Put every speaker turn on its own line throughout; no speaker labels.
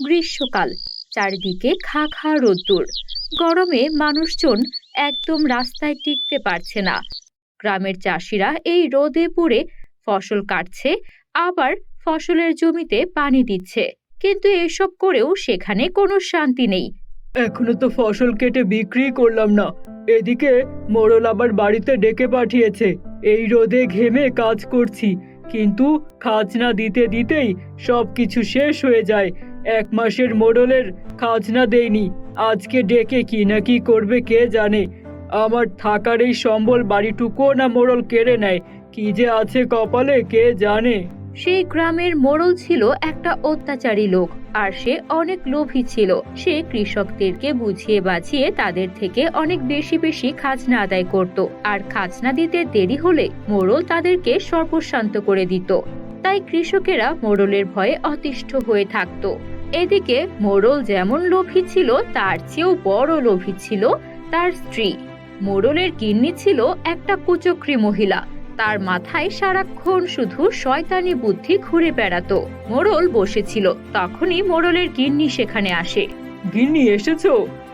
গ্রীষ্মকাল, চারিদিকে খা খা রোদ্দুর। গরমে মানুষজন একদম রাস্তায় টিকতে পারছে না। গ্রামের চাষিরা এই রোদে পুড়ে ফসল কাটছে, আবার ফসলের জমিতে পানি দিচ্ছে। কিন্তু এসব করেও সেখানে কোনো শান্তি নেই।
এখনও তো ফসল কেটে বিক্রি করলাম না। এদিকে মোড়ল আবার বাড়িতে ডেকে পাঠিয়েছে। এই রোদে ঘেমে কাজ করছি, কিন্তু খাজনা দিতে দিতেই সব কিছু শেষ হয়ে যায়। এক মাসের মোড়লের খাজনা দেয়নি। আজকে ডেকে কি না কি করবে কে জানে? আমার থাকার এই সম্বল বাড়িটুকুও না মোড়ল কেড়ে নেয়। কি যে আছে কপালে কে জানে?
সেই গ্রামের মোড়ল ছিল একটা অত্যাচারী লোক, আর সে অনেক লোভী ছিল। সে কৃষকদেরকে বুঝিয়ে বাঁচিয়ে তাদের থেকে অনেক বেশি বেশি খাজনা আদায় করত। আর খাজনা দিতে দেরি হলে মোড়ল তাদেরকে সর্বশান্ত করে দিত। তাই কৃষকেরা মোড়লের ভয়ে অতিষ্ঠ হয়ে থাকত। এদিকে মোড়ল যেমন লোভী ছিল, তার চেয়েও বড় লোভী ছিল তার স্ত্রী। মোড়লের গিন্নি ছিল একটা কুচক্রী মহিলা। তার মাথায় সারাক্ষণ শুধু শয়তানি বুদ্ধি ঘুরে বেড়াতো। মোড়ল বসেছিল, তখনই মোড়লের গিন্নি সেখানে আসে।
গিন্নি এসেছ?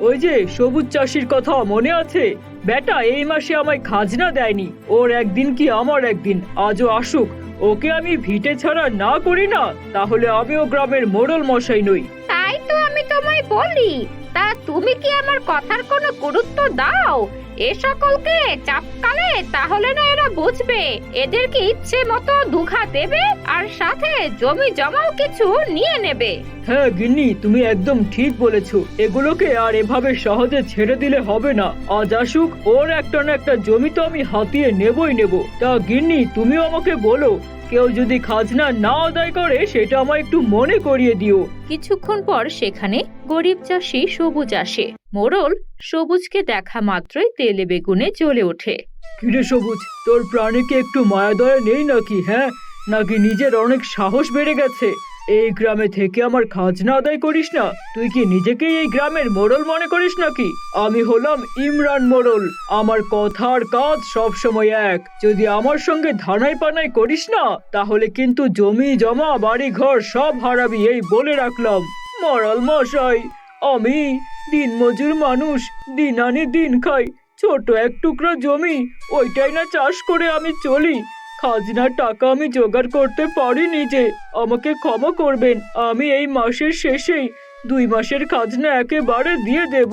ওই যে সবুজ চাষির কথা মনে আছে? বেটা, এই মাসে আমায় খাজনা দেয়নি। ওর একদিন কি আমার একদিন? আজও আসুক। ওকে আমি ভিটে ছাড়া না করি না, তাহলে আমিও গ্রামের মোড়ল মশাই নই।
তাই তো আমি তোমায় বলি, তা তুমি কি আমার কথার কোনো গুরুত্ব দাও? এ সকলকে চাপকালে তাহলে না এরা বুঝবে। এদেরকে ইচ্ছে মতো দুঘা দেবে আর সাথে জমি জমাও কিছু নিয়ে নেবে।
হ্যাঁ গিন্নি, তুমি একদম ঠিক বলেছ। এগুলোকে আর এভাবে সহজে ছেড়ে দিলে হবে না। আজ আসুক, ওর একটা না একটা জমি তো আমি হাতিয়ে নেবই নেব। তা গিন্নি, তুমিও আমাকে বলো কেউ যদি খাজনা না আদায় করে সেটা আমায় একটু মনে করিয়ে দিও।
কিছুক্ষণ পর সেখানে গরিব চাষি সবুজ আসে। মোরল সবুজকে দেখা মাত্রই তেলে বেগুনে জ্বলে ওঠে।
কিরে সবুজ তোর প্রাণীকে একটু মায়া দয়া নেই নাকি হ্যাঁ? নাকি নিজের অনেক সাহস বেড়ে গেছে? এই গ্রামে থেকে আমার খাজনা আদায় করিস না? তুই কি নিজেকেই এই গ্রামের মোড়ল মনে করিস নাকি? আমি হলাম ইমরান মোড়ল। আমার কথা আর কাজ সব সময় এক। যদি আমার সঙ্গে ধানাই পানাই করিস না, তাহলে কিন্তু জমি, জমা বাড়ি ঘর সব হারাবি এই বলে রাখলাম। মরাল মশাই, আমি দিনমজুর মানুষ, দিন আনি দিন খাই। ছোট এক টুকরো জমি, ওইটাই না চাষ করে আমি চলি। খাজনার টাকা আমি জোগাড় করতে পারিনি যে, আমাকে ক্ষমা করবেন। আমি এই মাসের শেষেই দুই মাসের খাজনা একেবারে দিয়ে দেব।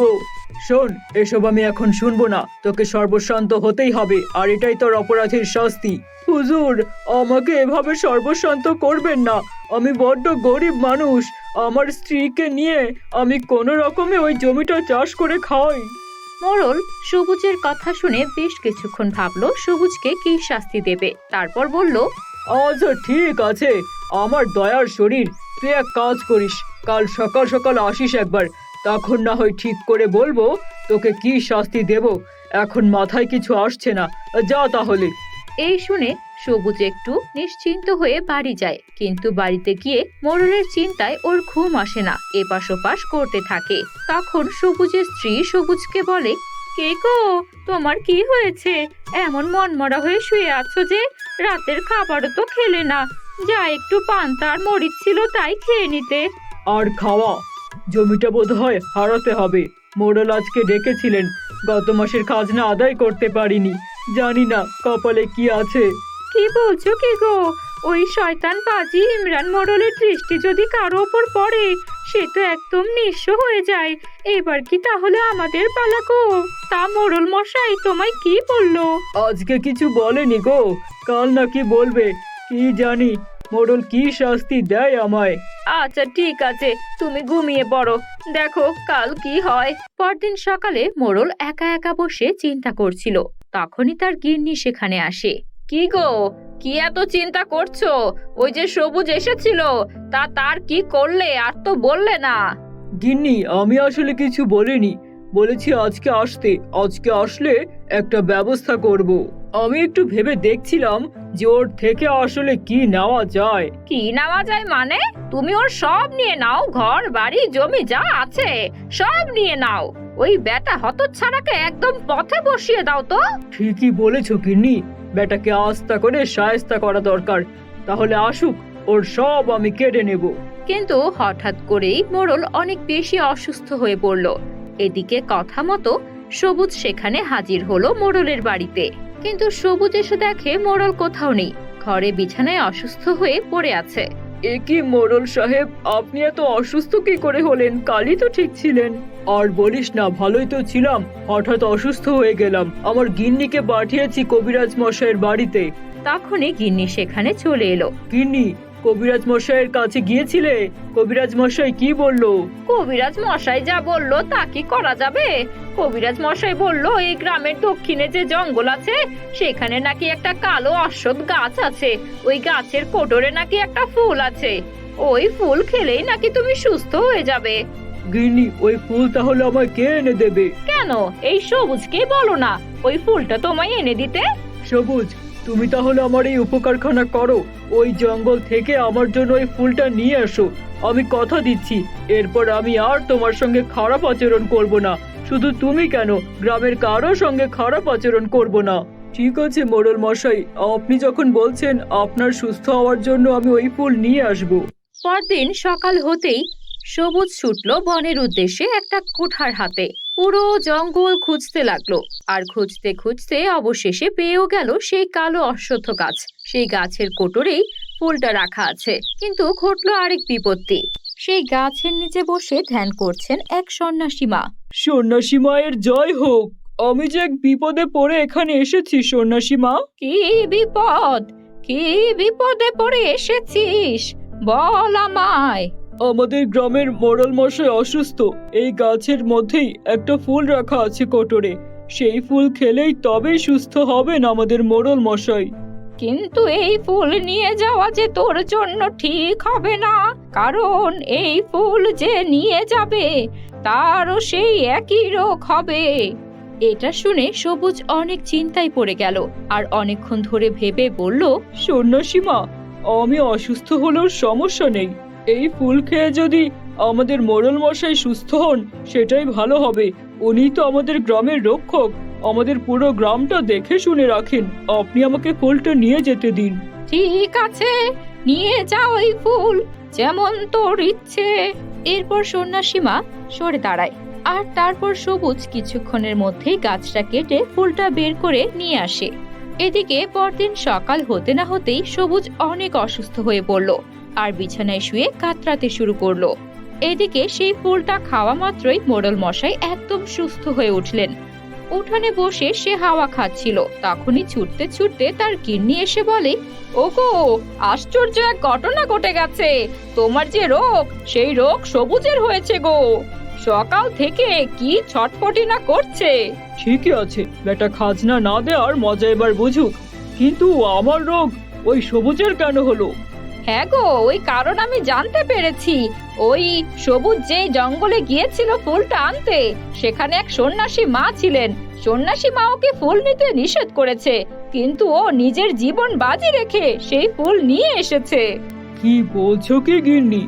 শোন, এসব আমি এখন শুনব না। তোকে সর্বশান্ত হতেই হবে, আর এটাই তোর অপরাধের শাস্তি। হুজুর, আমাকে এভাবে সর্বশান্ত করবেন না। আমি বড্ড গরিব মানুষ। আমার স্ত্রীকে নিয়ে আমি কোনো রকমে ওই জমিটা চাষ করে খাই
মোড়ল সবুজের কথা শুনে বেশ কিছুক্ষণ ভাবলো সবুজকে কি শাস্তি দেবে। তারপর বলল
আচ্ছা ঠিক আছে। আমার দয়ার শরীর তুই এক কাজ করিস। কাল সকাল সকাল আসিস একবার। তখন না হয় ঠিক করে বলব তোকে কি শাস্তি দেব। এখন মাথায় কিছু আসছে না। যা তাহলে।
এই শুনে সবুজ একটু নিশ্চিন্ত হয়ে বাড়ি যায়। কিন্তু বাড়িতে গিয়ে মোড়লের চিন্তায় ওর ঘুম আসে না। এপাশ ওপাশ করতে থাকে। তখন সবুজের স্ত্রী সবুজকে বলে, কে গো? তোমার কি হয়েছে? এমন মনমরা হয়ে শুয়ে আছো যে, রাতের খাবারও তো খেলে না। যা একটু পান্তা আর মরিচ ছিল তাই খেয়ে নিতে।
আর খাওয়া? জমিটা বোধ হয় হারাতে হবে। মোড়ল আজকে ডেকেছিলেন। গত মাসের খাজনা আদায় করতে পারিনি। জানি না কপালে কি আছে।
কি বলছো কি গো? ওই শয়তান পাজি ইমরান মোড়লের দৃষ্টি যদি কারও ওপর পড়ে সে তো একদম নিঃস্ব হয়ে যায়। এবার কি তাহলে আমাদের পালা গো? তা মোড়ল মশাই তোমায় কি বলল?
আজকে কিছু বলেনি গো। কাল নাকি বলবে কি জানি? মোড়ল কি শাস্তি দেয় আমায়?
আচ্ছা ঠিক আছে তুমি ঘুমিয়ে পড়ো। দেখো কাল কি হয়। পরদিন সকালে মোড়ল একা একা বসে চিন্তা করছিল। তখনই তার গিন্নি সেখানে আসে। কি গো? কি এত চিন্তা করছ? ওই যে সবুজ এসেছিল তা তার কি করলে? আর তো বললে না।
গিন্নি আমি আসলে কিছু বলিনি। বলেছি আজকে আসতে আজকে আসলে একটা ব্যবস্থা করব। আমি একটু ভেবে দেখছিলাম যে ওর থেকে আসলে কি নেওয়া যায়।
কি নেওয়া যায় মানে? তুমি ওর সব নিয়ে নাও ঘর বাড়ি জমি যা আছে সব নিয়ে নাও। ওই বেটা হতচ্ছাড়াকে একদম পথে বসিয়ে দাও তো।
ঠিকই বলেছ গিন্নি। বেটাকে আস্তা করে সায়স্তা করা দরকার। তাহলে আসুক, ওর সব আমি কেড়ে নেব।
কিন্তু হঠাৎ করেই মোড়ল অনেক বেশি অসুস্থ হয়ে পড়ল। এদিকে কথা মতো সবুজ সেখানে হাজির হলো মোড়লের বাড়িতে। কিন্তু সবুজ এসে দেখে মোড়ল কোথাও নেই। ঘরে বিছানায় অসুস্থ হয়ে পড়ে আছে।
এ কি মোড়ল সাহেব? আপনি এত অসুস্থ কি করে হলেন? কালই তো ঠিক ছিলেন। আর বলিস না ভালোই তো ছিলাম। হঠাৎ অসুস্থ হয়ে গেলাম। আমার গিন্নিকে পাঠিয়েছি কবিরাজ মশাইয়ের বাড়িতে।
তখনই গিন্নি সেখানে চলে এলো।
গিন্নি কবিরাজ মশাইয়ের কাছে গিয়েছিলে? কবিরাজ মশাই কি বলল?
কবিরাজ মশাই যা বলল তা কি করা যাবে? কবিরাজ মশাই বলল এই গ্রামের দক্ষিণে যে জঙ্গল আছে সেখানে নাকি একটা কালো অশ্বত্থ গাছ আছে। ওই গাছের কোটরে নাকি একটা ফুল আছে। ওই ফুল খেলেই নাকি তুমি সুস্থ হয়ে যাবে।
গিনি ওই ফুল তাহলে আমায় কে এনে দেবে?
কেন? এই সবুজকে বলো না। ওই ফুলটা তোমায় এনে দিতে?
সবুজ তুমি তাহলে আমার এই উপকারখানা করো। ওই জঙ্গল থেকে আমার জন্য ওই ফুলটা নিয়ে আসো আমি কথা দিচ্ছি। এরপর আমি আর তোমার সঙ্গে খারাপ আচরণ করব না। শুধু তুমি কেন? গ্রামের কারও সঙ্গে খারাপ আচরণ করব না। ঠিক আছে, মোড়ল মশাই। আপনি যখন বলছেন আপনার সুস্থ হওয়ার জন্য আমি ওই ফুল নিয়ে আসব।
পরদিন সকাল হতেই সবুজ ছুটল বনের উদ্দেশ্যে একটা কুঠার হাতে। পুরো জঙ্গল খুঁজতে লাগল। আর খুঁজতে খুঁজতে অবশেষে পেয়েও গেল সেই কালো অশ্বত্থ গাছ। সেই গাছের কোটরেই ফুলটা রাখা আছে কিন্তু ঘটলো আরেক বিপত্তি। সেই গাছের নিচে বসে ধ্যান করছেন এক সন্ন্যাসী মা।
সন্ন্যাসী মায়ের জয় হোক! আমি যে এক বিপদে পড়ে এখানে এসেছি সন্ন্যাসী মা।
কি বিপদ? কি বিপদে পড়ে এসেছিস? বল আমায়।
আমাদের গ্রামের মোড়ল মশাই অসুস্থ। এই গাছের মধ্যেই একটা ফুল রাখা আছে কোটরে। সেই ফুল খেলেই তবেই সুস্থ হবেন আমাদের মোড়ল মশাই।
কিন্তু এই ফুল নিয়ে যাওয়া যে তোর জন্য ঠিক হবে না। কারণ এই ফুল যে নিয়ে যাবে তারও সেই একই রোগ হবে। এটা শুনে সবুজ অনেক চিন্তায় পড়ে গেল আর অনেকক্ষণ ধরে ভেবে বলল
সন্ন্যাসী মা আমি অসুস্থ হলেও সমস্যা নেই। এই ফুল খেয়ে যদি আমাদের মোড়ল মশাই সুস্থ হন, সেটাই ভালো হবে। উনি তো আমাদের গ্রামের রক্ষক। আমাদের পুরো গ্রামটা দেখে শুনে রাখেন। আপনি আমাকে ফুলটা নিয়ে যেতে দিন।
ঠিক আছে, নিয়ে যা ওই ফুল। যেমন তোর ইচ্ছে। এরপর সন্ন্যাসী মা সরে দাঁড়ায়। আর তারপর সবুজ কিছুক্ষণের মধ্যেই গাছটা কেটে ফুলটা বের করে নিয়ে আসে। এদিকে পরদিন সকাল হতে না হতেই সবুজ অনেক অসুস্থ হয়ে পড়ল। আর বিছানায় শুয়ে কাতরাতে শুরু করল। এদিকে সেই ফুলটা খাওয়া মাত্রই মোড়ল মশাই একদম সুস্থ হয়ে উঠলেন। উঠানে বসে সে হাওয়া খাচ্ছিল। তখনই ছুটতে ছুটতে তার কিডনি এসে বলে, ওগো, আশ্চর্য এক ঘটনা ঘটে গেছে। তোমার যে রোগ, সেই রোগ সবুজের হয়েছে গো। সকাল থেকে কি ছটফটি না করছে?
ঠিকই আছে বেটা খাজনা না দেওয়ার মজা এবার বুঝুক। কিন্তু আমার রোগ, ওই সবুজের কেন হলো?
হ্যাঁ গো ওই কারণ আমি জানতে পেরেছি। ওই সবুজ যে জঙ্গলে গিয়েছিল ফুলটা আনতে সেখানে এক সন্ন্যাসী মা ছিলেন। সন্ন্যাসী মা ওকে ফুল নিতে নিষেধ করেছে কিন্তু ও নিজের জীবন বাজি রেখে সেই ফুল নিয়ে এসেছে।
কি বলছো কি গিন্নি?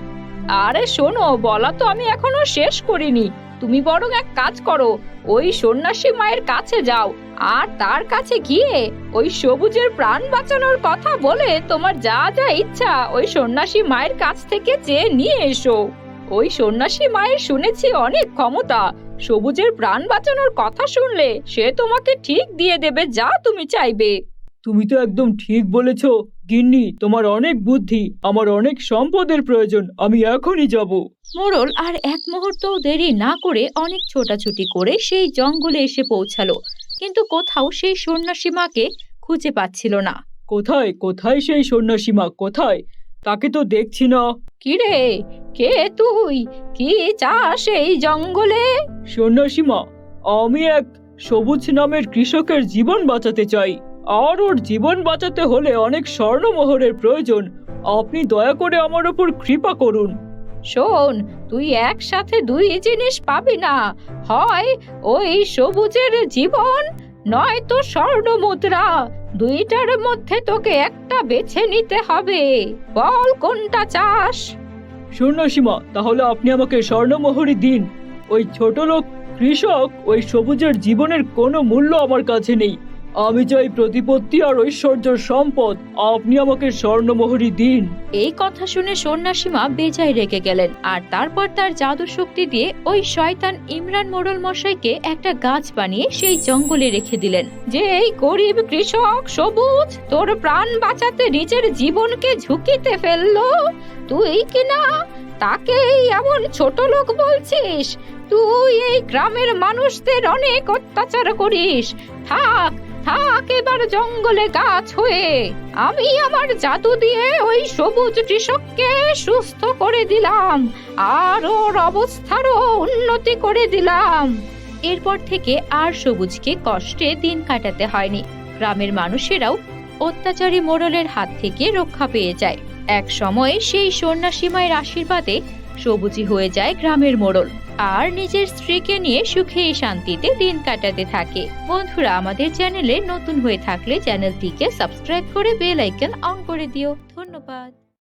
আরে শোনো বলা তো আমি এখনও শেষ করিনি। তুমি বরং এক কাজ করো, ওই সন্ন্যাসী মায়ের কাছে যাও, আর তার কাছে গিয়ে ওই সবুজের প্রাণ বাঁচানোর কথা বলে তোমার যা যা ইচ্ছা ওই সন্ন্যাসী মায়ের কাছ থেকে চেয়ে নিয়ে এসো। ওই সন্ন্যাসী মায়ের শুনেছি অনেক ক্ষমতা, সবুজের প্রাণ বাঁচানোর কথা শুনলে সে তোমাকে ঠিক দিয়ে দেবে যা তুমি চাইবে।
তুমি তো একদম ঠিক বলেছ। গিন্নি তোমার অনেক বুদ্ধি আমার অনেক সম্পদের প্রয়োজন আমি এখনই যাব।
মোড়ল আর এক মুহূর্ত দেরি না করে অনেক ছোটাছুটি করে সেই জঙ্গলে এসে পৌঁছালো। কিন্তু কোথাও সেই সন্ন্যাসী মাকে খুঁজে পাচ্ছিল না।
কোথায় কোথায় সেই সন্ন্যাসীমা কোথায়? তাকে তো দেখছি না।
কিরে? কে তুই? কি চাস এই জঙ্গলে?
সন্ন্যাসীমা আমি এক সবুজ নামের কৃষকের জীবন বাঁচাতে চাই। আর ওর জীবন বাঁচাতে হলে অনেক স্বর্ণমোহরের প্রয়োজন। আপনি দয়া করে আমার ওপর কৃপা করুন।
শোন তুই একসাথে দুই জিনিস পাবি না। হয় ওই সবুজের জীবন নয়তো স্বর্ণ মুদ্রা দুইটার মধ্যে তোকে একটা বেছে নিতে হবে। বল কোনটা চাস?
সন্ন্যাসীমা তাহলে আপনি আমাকে স্বর্ণমোহরই দিন। ওই ছোট লোক কৃষক ওই সবুজের জীবনের কোনো মূল্য আমার কাছে নেই। আমি চাই প্রতিপত্তি আর ঐশ্বর্য সম্পদ। আপনি আমাকে স্বর্ণমোহরি দিন।
এই কথা শুনে সন্ন্যাসীমা বেজায় রেগে গেলেন, আর তারপর তার জাদু শক্তি দিয়ে ওই শয়তান ইমরান মোড়ল মশাইকে একটা গাছ বানিয়ে সেই জঙ্গলে রেখে দিলেন। যে এই গরিব কৃষক সবুজ, তোর প্রাণ বাঁচাতে নিজের জীবনকে ঝুঁকিতে ফেলল। তুই কিনা তাকেই এমন ছোট লোক বলছিস? তুই এই গ্রামের মানুষদের অনেক অত্যাচার করিস। থাক থাক এবার জঙ্গলে গাছ হয়ে। আমি আমার জাদু দিয়ে ওই সবুজ কৃষককে সুস্থ করে দিলাম, আর ওর অবস্থারও উন্নতি করে দিলাম। এরপর থেকে আর সবুজকে কষ্টে দিন কাটাতে হয়নি। গ্রামের মানুষেরাও অত্যাচারী মোড়লের হাত থেকে রক্ষা পেয়ে যায়। এক সময় সেই সন্ন্যাসী মায়ের আশীর্বাদে সবুজই হয়ে যায় গ্রামের মোড়ল। আর নিজের স্ত্রীকে নিয়ে সুখে শান্তিতে দিন কাটাতে থাকে। বন্ধুরা, আমাদের চ্যানেলে নতুন হয়ে থাকলে চ্যানেলটিকে সাবস্ক্রাইব করে বেল আইকন অন করে দিও। ধন্যবাদ।